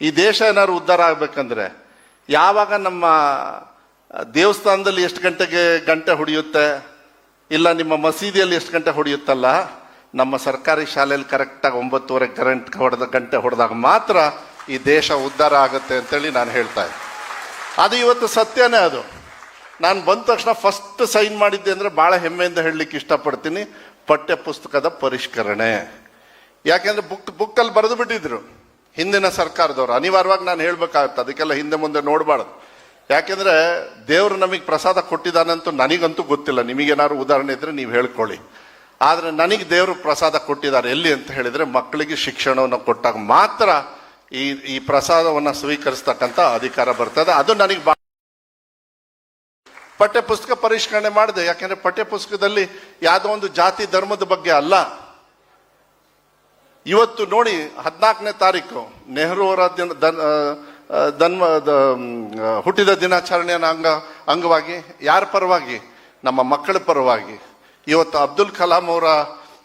ಈ ದೇಶ ಏನಾದ್ರು ಉದ್ಧಾರ ಆಗ್ಬೇಕಂದ್ರೆ ಯಾವಾಗ ನಮ್ಮ ದೇವಸ್ಥಾನದಲ್ಲಿ ಎಷ್ಟು ಗಂಟೆಗೆ ಗಂಟೆ ಹೊಡೆಯುತ್ತೆ? ಇಲ್ಲ ನಿಮ್ಮ ಮಸೀದಿಯಲ್ಲಿ ಎಷ್ಟು ಗಂಟೆ ಹೊಡೆಯುತ್ತಲ್ಲ? ನಮ್ಮ ಸರ್ಕಾರಿ ಶಾಲೆಯಲ್ಲಿ ಕರೆಕ್ಟಾಗಿ ಒಂಬತ್ತುವರೆ ಕರೆಂಟ್ ಹೊಡೆದ ಗಂಟೆ ಹೊಡೆದಾಗ ಮಾತ್ರ ಈ ದೇಶ ಉದ್ಧಾರ ಆಗುತ್ತೆ ಅಂತೇಳಿ ನಾನು ಹೇಳ್ತಾ ಇದ್ದೆ. ಅದು ಇವತ್ತು ಸತ್ಯನೇ ಅದು. ನಾನು ಬಂದ ತಕ್ಷಣ ಫಸ್ಟ್ ಸೈನ್ ಮಾಡಿದ್ದೆ ಅಂದರೆ ಭಾಳ ಹೆಮ್ಮೆಯಿಂದ ಹೇಳಲಿಕ್ಕೆ ಇಷ್ಟಪಡ್ತೀನಿ. ಪಠ್ಯ ಪುಸ್ತಕದ ಪರಿಷ್ಕರಣೆ. ಯಾಕೆಂದರೆ ಬುಕ್ ಬುಕ್ಕಲ್ಲಿ ಬರೆದು ಬಿಟ್ಟಿದ್ರು. ಹಿಂದಿನ ಸರ್ಕಾರದವರು. ಅನಿವಾರ್ಯವಾಗಿ ನಾನು ಹೇಳಬೇಕಾಗುತ್ತೆ, ಅದಕ್ಕೆಲ್ಲ ಹಿಂದೆ ಮುಂದೆ ನೋಡಬಾರ್ದು. ಯಾಕೆಂದ್ರೆ ದೇವರು ನಮಗೆ ಪ್ರಸಾದ ಕೊಟ್ಟಿದ್ದಾನಂತೂ ನನಗಂತೂ ಗೊತ್ತಿಲ್ಲ. ನಿಮಗೇನಾದ್ರು ಉದಾಹರಣೆ ಇದ್ರೆ ನೀವು ಹೇಳ್ಕೊಳ್ಳಿ. ಆದರೆ ನನಗೆ ದೇವರು ಪ್ರಸಾದ ಕೊಟ್ಟಿದ್ದಾರೆ. ಎಲ್ಲಿ ಅಂತ ಹೇಳಿದ್ರೆ ಮಕ್ಕಳಿಗೆ ಶಿಕ್ಷಣವನ್ನು ಕೊಟ್ಟಾಗ ಮಾತ್ರ ಈ ಈ ಪ್ರಸಾದವನ್ನ ಸ್ವೀಕರಿಸ್ತಕ್ಕಂಥ ಅಧಿಕಾರ ಬರ್ತದೆ. ಅದು ನನಗೆ ಬಾ ಪಠ್ಯ ಪುಸ್ತಕ ಪರಿಷ್ಕರಣೆ ಮಾಡಿದೆ. ಯಾಕೆಂದ್ರೆ ಪಠ್ಯಪುಸ್ತಕದಲ್ಲಿ ಯಾವುದೋ ಒಂದು ಜಾತಿ ಧರ್ಮದ ಬಗ್ಗೆ ಅಲ್ಲ. ಇವತ್ತು ನೋಡಿ ಹದಿನಾಲ್ಕನೇ ತಾರೀಕು ನೆಹರು ಅವರ ದಿನ ಹುಟ್ಟಿದ ದಿನಾಚರಣೆಯ ಅಂಗ ಅಂಗವಾಗಿ ಯಾರ ಪರವಾಗಿ? ನಮ್ಮ ಮಕ್ಕಳ ಪರವಾಗಿ. ಇವತ್ತು ಅಬ್ದುಲ್ ಕಲಾಂ ಅವರ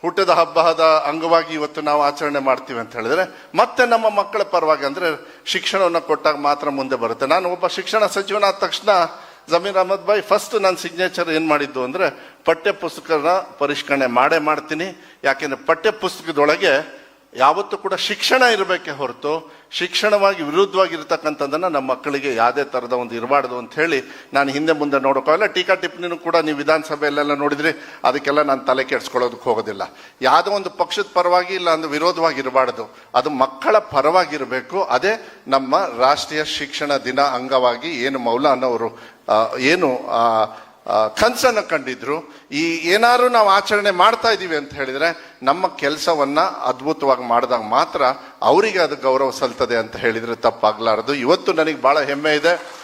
ಹುಟ್ಟಿದ ಹಬ್ಬದ ಅಂಗವಾಗಿ ಇವತ್ತು ನಾವು ಆಚರಣೆ ಮಾಡ್ತೀವಿ ಅಂತ ಹೇಳಿದ್ರೆ, ಮತ್ತೆ ನಮ್ಮ ಮಕ್ಕಳ ಪರವಾಗಿ ಅಂದ್ರೆ ಶಿಕ್ಷಣವನ್ನು ಕೊಟ್ಟಾಗ ಮಾತ್ರ ಮುಂದೆ ಬರುತ್ತೆ. ನಾನು ಒಬ್ಬ ಶಿಕ್ಷಣ ಸಚಿವನಾದ ತಕ್ಷಣ ಜಮೀರ್ ಅಹಮದ್ ಭಾಯ್ ಫಸ್ಟ್ ನನ್ನ ಸಿಗ್ನೇಚರ್ ಏನು ಮಾಡಿದ್ದು ಅಂದ್ರೆ ಪಠ್ಯ ಪುಸ್ತಕನ ಪರಿಷ್ಕರಣೆ ಮಾಡೇ ಮಾಡ್ತೀನಿ. ಯಾಕೆಂದರೆ ಪಠ್ಯ ಪುಸ್ತಕದೊಳಗೆ ಯಾವತ್ತೂ ಕೂಡ ಶಿಕ್ಷಣ ಇರಬೇಕೆ ಹೊರತು ಶಿಕ್ಷಣವಾಗಿ ವಿರುದ್ಧವಾಗಿರ್ತಕ್ಕಂಥದ್ದನ್ನು ನಮ್ಮ ಮಕ್ಕಳಿಗೆ ಯಾವುದೇ ಥರದ ಒಂದು ಇರಬಾರ್ದು ಅಂತ ಹೇಳಿ ನಾನು ಹಿಂದೆ ಮುಂದೆ ನೋಡೋಕ್ಕಾಗಲ್ಲ ಟೀಕಾ ಟಿಪ್ಪಣಿನೂ ಕೂಡ ನೀವು ವಿಧಾನಸಭೆಯಲ್ಲೆಲ್ಲ ನೋಡಿದ್ರಿ ಅದಕ್ಕೆಲ್ಲ ನಾನು ತಲೆ ಕೆಡಿಸ್ಕೊಳ್ಳೋದಕ್ಕೆ ಹೋಗೋದಿಲ್ಲ. ಯಾವುದೋ ಒಂದು ಪಕ್ಷದ ಪರವಾಗಿ ಇಲ್ಲ ಅಂದ್ರೆ ವಿರೋಧವಾಗಿ ಇರಬಾರ್ದು ಅದು ಮಕ್ಕಳ ಪರವಾಗಿರಬೇಕು. ಅದೇ ನಮ್ಮ ರಾಷ್ಟ್ರೀಯ ಶಿಕ್ಷಣ ದಿನ ಅಂಗವಾಗಿ ಏನು ಮೌಲಾನವರು ಏನು ಕನ್ಸನ್ನು ಕಂಡಿದ್ರು. ಈ ಏನಾದ್ರು ನಾವು ಆಚರಣೆ ಮಾಡ್ತಾ ಇದ್ದೀವಿ ಅಂತ ಹೇಳಿದ್ರೆ ನಮ್ಮ ಕೆಲಸವನ್ನ ಅದ್ಭುತವಾಗಿ ಮಾಡಿದಾಗ ಮಾತ್ರ ಅವರಿಗೆ ಅದು ಗೌರವ ಸಲ್ತದೆ ಅಂತ ಹೇಳಿದ್ರೆ ತಪ್ಪಾಗ್ಲಾರದು. ಇವತ್ತು ನನಗೆ ಬಹಳ ಹೆಮ್ಮೆ ಇದೆ.